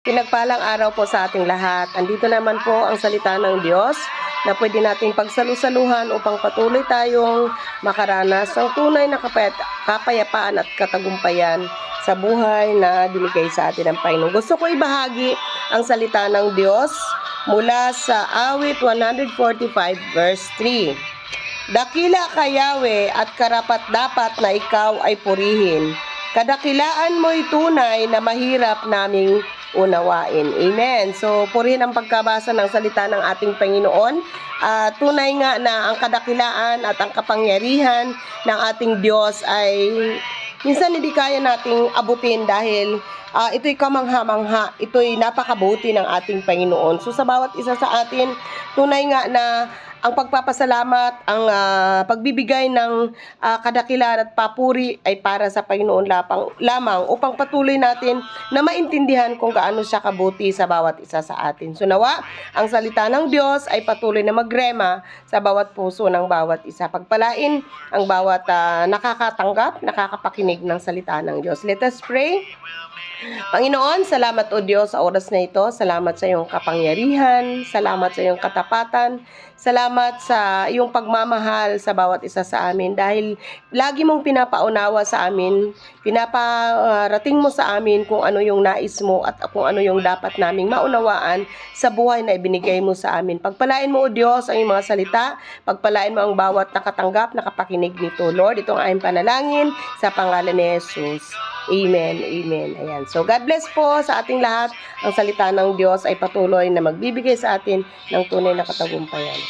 Pinagpalang araw po sa ating lahat. Andito naman po ang salita ng Diyos na pwede nating pagsalusaluhan upang patuloy tayong makaranas ng tunay na kapayapaan at katagumpayan sa buhay na binigay sa atin ng Panginoon. Gusto ko ibahagi ang salita ng Diyos mula sa awit 145 verse 3. Dakila ka Yahweh at karapat dapat na ikaw ay purihin. Kadakilaan mo'y tunay na mahirap naming unawain. Amen. So, purihin ang pagkabasa ng salita ng ating Panginoon. Ah, tunay nga na ang kadakilaan at ang kapangyarihan ng ating Diyos ay minsan hindi kaya nating abutin dahil ah, ito'y kamangha-mangha. Ito'y napakabuti ng ating Panginoon. So, sa bawat isa sa atin, tunay nga na ang pagpapasalamat, ang ah, pagbibigay ng ah, kadakilaan at papuri ay para sa Panginoon lapang, lamang upang patuloy natin na maintindihan kung gaano siya kabuti sa bawat isa sa atin. So nawa, ang salita ng Diyos ay patuloy na magrema sa bawat puso ng bawat isa. Pagpalain ang bawat ah, nakakatanggap, nakakapakinig ng salita ng Diyos. Let us pray. Panginoon, salamat o Diyos sa oras na ito. Salamat sa iyong kapangyarihan. Salamat sa iyong katapatan. Salamat sa iyong pagmamahal sa bawat isa sa amin dahil lagi mong pinapaunawa sa amin, pinaparating mo sa amin kung ano yung nais mo at kung ano yung dapat naming maunawaan sa buhay na ibinigay mo sa amin. Pagpalain mo o Diyos ang iyong mga salita, pagpalain mo ang bawat nakatanggap, nakapakinig nito. Lord, itong aking panalangin sa pangalan ni Jesus. Amen, amen. Ayan. So, God bless po sa ating lahat. Ang salita ng Diyos ay patuloy na magbibigay sa atin ng tunay na katagumpayan.